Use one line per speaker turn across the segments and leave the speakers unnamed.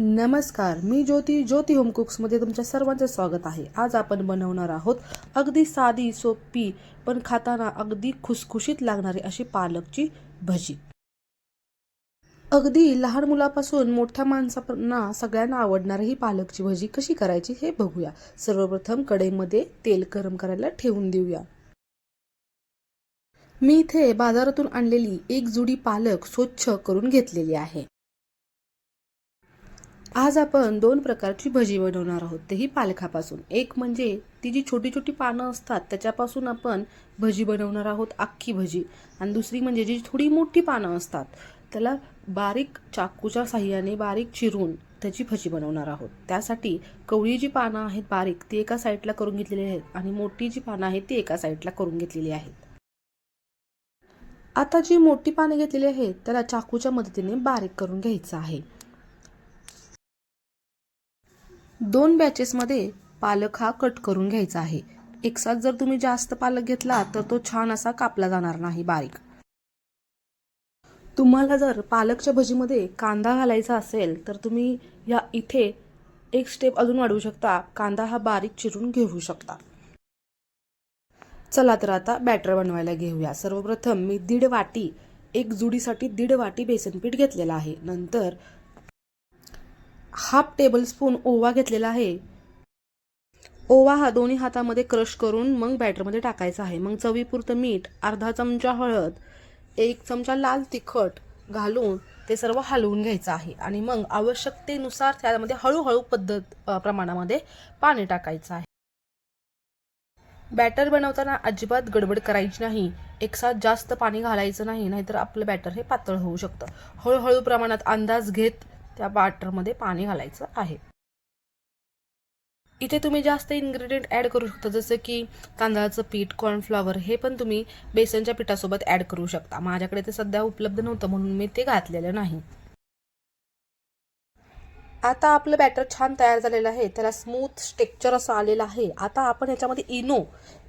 नमस्कार मी ज्योती ज्योती होम कुक्समध्ये तुमच्या सर्वांचे स्वागत आहे. आज आपण बनवणार आहोत अगदी साधी सोपी पण खाताना अगदी खुसखुशीत लागणारी अशी पालकची भजी. अगदी लहान मुलापासून मोठ्या माणसांना सगळ्यांना आवडणारी ही पालकची भजी कशी करायची हे बघूया. सर्वप्रथम कढईमध्ये तेल गरम करायला ठेवून देऊया. मी इथे बाजारातून आणलेली एक जुडी पालक स्वच्छ करून घेतलेली आहे. आज आपण दोन प्रकारची भजी बनवणार आहोत. तेही पालखापासून. एक म्हणजे ती जी छोटी छोटी पानं असतात त्याच्यापासून आपण भजी बनवणार आहोत अख्खी भजी. आणि दुसरी म्हणजे जी थोडी मोठी पानं असतात त्याला बारीक चाकूच्या साह्याने बारीक चिरून त्याची भजी बनवणार आहोत. त्यासाठी कवळी जी पानं आहेत बारीक ती एका साईडला करून घेतलेली आहेत आणि मोठी जी पानं आहेत ती एका साईडला करून घेतलेली आहेत. आता जी मोठी पानं घेतलेली आहेत त्याला चाकूच्या मदतीने बारीक करून घ्यायचं आहे. दोन बॅचेसमध्ये पालक हा कट करून घ्यायचा आहे. एकसाथ जर तुम्ही जास्त पालक घेतला तर तो छान असा कापला जाणार नाही बारीक. तुम्हाला जर पालकच्या भजीमध्ये कांदा घालायचा असेल तर तुम्ही या इथे एक स्टेप अजून वाढवू शकता. कांदा हा बारीक चिरून घेऊ शकता. चला तर आता बॅटर बनवायला घेऊया. सर्वप्रथम मी दीड वाटी एक जुडीसाठी दीड वाटी बेसन पीठ घेतलेलं आहे. नंतर हाफ टेबलस्पून ओवा घेतलेला आहे. ओवा हा दोन्ही हातामध्ये क्रश करून मग बॅटरमध्ये टाकायचा आहे. मग चवीपुरतं मीठ अर्धा चमचा हळद एक चमचा लाल तिखट घालून ते सर्व हलवून घ्यायचं आहे. आणि मग आवश्यकतेनुसार त्यामध्ये हळूहळू पद्धत प्रमाणामध्ये पाणी टाकायचं आहे. बॅटर बनवताना अजिबात गडबड करायची नाही. एकसाथ जास्त पाणी घालायचं नाही नाहीतर आपलं बॅटर हे पातळ होऊ शकतं. हळूहळू प्रमाणात अंदाज घेत त्या बॅटरमध्ये पाणी घालायचं आहे. इथे तुम्ही जास्त इन्ग्रेडियंट ॲड करू शकता जसं की तांदळाचं पीठ कॉर्नफ्लॉवर हे पण तुम्ही बेसनच्या पिठासोबत ॲड करू शकता. माझ्याकडे ते सध्या उपलब्ध नव्हतं म्हणून मी ते घातलेलं नाही. आता आपलं बॅटर छान तयार झालेलं आहे. त्याला स्मूथ स्टेक्चर असं आलेलं आहे. आता आपण याच्यामध्ये इनो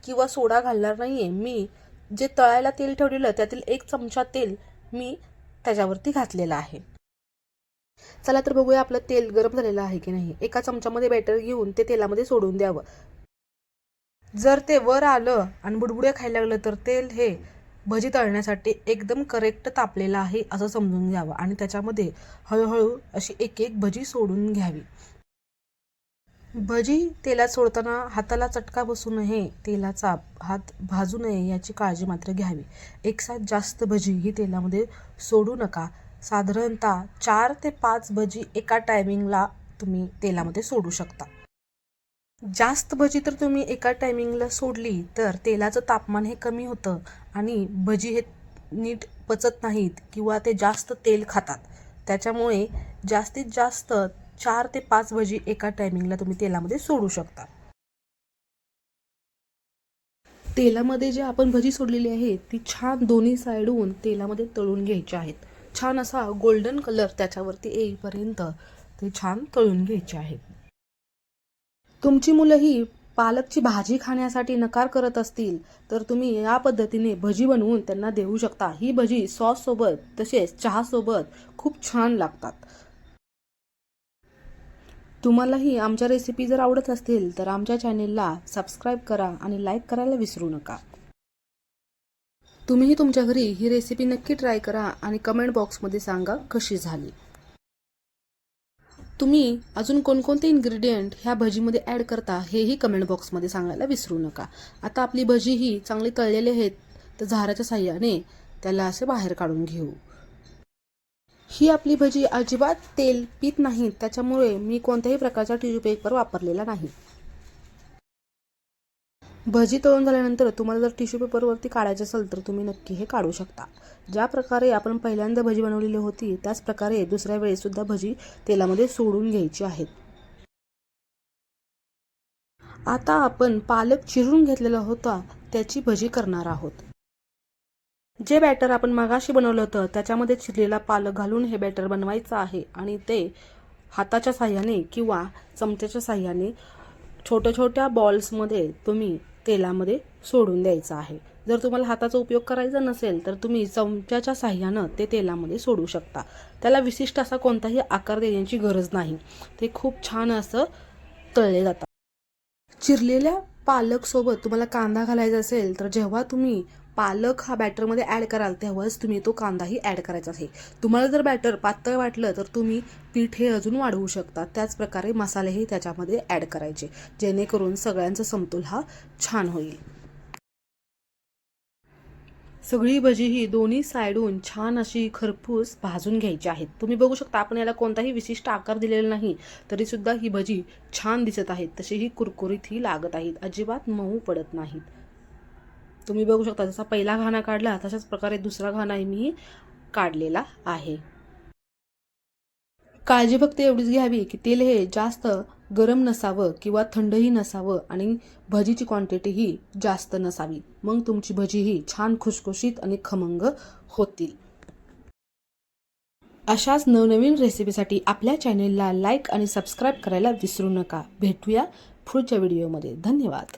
किंवा सोडा घालणार नाही आहे मी जे तळायला तेल ठेवलेलं त्यातील एक चमचा तेल मी त्याच्यावरती घातलेलं आहे. चला तर बघूया आपलं तेल गरम झालेलं आहे की नाही. एका चमच्यामध्ये बॅटर घेऊन ते तेलामध्ये सोडून द्यावं. जर ते वर आलं आणि बुडबुड्या खायला लागलं तर तेल हे भजी तळण्यासाठी एकदम करेक्ट तापलेलं आहे असं समजून घ्यावं आणि त्याच्यामध्ये हळूहळू अशी एक एक भजी सोडून घ्यावी. भजी तेलात सोडताना हाताला चटका बसू नये तेलाचा हात भाजू नये याची काळजी मात्र घ्यावी. एकसाथ जास्त भजी ही तेलामध्ये सोडू नका. साधारणतः चार ते पाच भजी एका टायमिंगला तुम्ही तेलामध्ये सोडू शकता. जास्त भजी तर तुम्ही एका टायमिंगला सोडली तर तेलाचं तापमान हे कमी होतं आणि भजी हे नीट पचत नाहीत किंवा ते जास्त तेल खातात. त्याच्यामुळे जास्तीत जास्त चार ते पाच भजी एका टायमिंगला तुम्ही तेलामध्ये सोडू शकता. तेलामध्ये जे आपण भजी सोडलेली आहे ती छान दोन्ही साईडहून तेलामध्ये तळून घ्यायची आहेत. छान असा गोल्डन कलर त्याच्यावरती येईपर्यंत ते छान तळून घ्यायचे आहेत. तुमची मुलंही पालकची भाजी खाण्यासाठी नकार करत असतील तर तुम्ही या पद्धतीने भजी बनवून त्यांना देऊ शकता. ही भजी सॉससोबत तसेच चहासोबत खूप छान लागतात. तुम्हालाही आमच्या रेसिपी जर आवडत असतील तर आमच्या चॅनेलला सबस्क्राईब करा आणि लाईक करायला विसरू नका. तुम्हीही तुमच्या घरी ही रेसिपी नक्की ट्राय करा आणि कमेंट बॉक्समध्ये सांगा कशी झाली. तुम्ही अजून कोणकोणते इन्ग्रेडियंट ह्या भजीमध्ये ॲड करता हेही कमेंट बॉक्समध्ये सांगायला विसरू नका. आता आपली भजी ही चांगली तळलेली आहेत तर झाराच्या साह्याने त्याला असे बाहेर काढून घेऊ. ही आपली भजी अजिबात तेल पीत नाही त्याच्यामुळे मी कोणत्याही प्रकारचा टिश्यू पेपर वापरलेला नाही. भजी तळून झाल्यानंतर तुम्हाला जर टिश्यू पेपरवरती काढायचे असेल तर तुम्ही नक्की हे काढू शकता. ज्या प्रकारे आपण पहिल्यांदा भजी बनवलेली होती त्याच प्रकारे दुसऱ्या वेळेसुद्धा भजी तेलामध्ये सोडून घ्यायची आहेत आता आपण पालक चिरून घेतलेला होता त्याची भजी करणार आहोत. जे बॅटर आपण मागाशी बनवलं होतं त्याच्यामध्ये चिरलेला पालक घालून हे बॅटर बनवायचं आहे आणि ते हाताच्या साह्याने किंवा चमच्याच्या साह्याने छोट्या छोट्या बॉल्समध्ये तुम्ही तेलामध्ये सोडून द्यायचं आहे. जर तुम्हाला हाताचा उपयोग करायचा नसेल तर तुम्ही चमच्याच्या साह्यानं ते तेलामध्ये सोडू शकता. त्याला विशिष्ट असा कोणताही आकार देण्याची गरज नाही. ते खूप छान असं तळले जातात. चिरलेल्या पालकसोबत तुम्हाला कांदा घालायचा असेल तर जेव्हा तुम्ही पालक हा बॅटरमध्ये ॲड कराल तेव्हाच तुम्ही तो कांदाही ॲड करायचा आहे. तुम्हाला जर बॅटर पातळ वाटलं तर तुम्ही पीठ हे अजून वाढवू शकता. त्याचप्रकारे मसालेही त्याच्यामध्ये ॲड करायचे जेणेकरून सगळ्यांचा समतोल हा छान होईल. सगळी भजी ही दोन्ही साईडून छान अशी खरपूस भाजून घ्यायची आहेत. तुम्ही बघू शकता आपण याला कोणताही विशिष्ट आकार दिलेला नाही तरीसुद्धा ही भजी छान दिसत आहेत. तशी ही कुरकुरीत ही लागत आहेत. अजिबात मऊ पडत नाहीत. तुम्ही बघू शकता जसा पहिला घाणा काढला तशाच प्रकारे दुसरा घाणाही मी काढलेला आहे. काळजी फक्त एवढीच घ्यावी की तेल हे जास्त गरम नसावं किंवा थंडही नसावं आणि भजीची क्वांटिटीही जास्त नसावी. मग तुमची भजी ही छान खुशखुशीत आणि खमंग होतील. अशाच नवनवीन रेसिपीसाठी आपल्या चॅनेलला लाईक आणि सबस्क्राईब करायला विसरू नका. भेटूया पुढच्या व्हिडिओमध्ये धन्यवाद.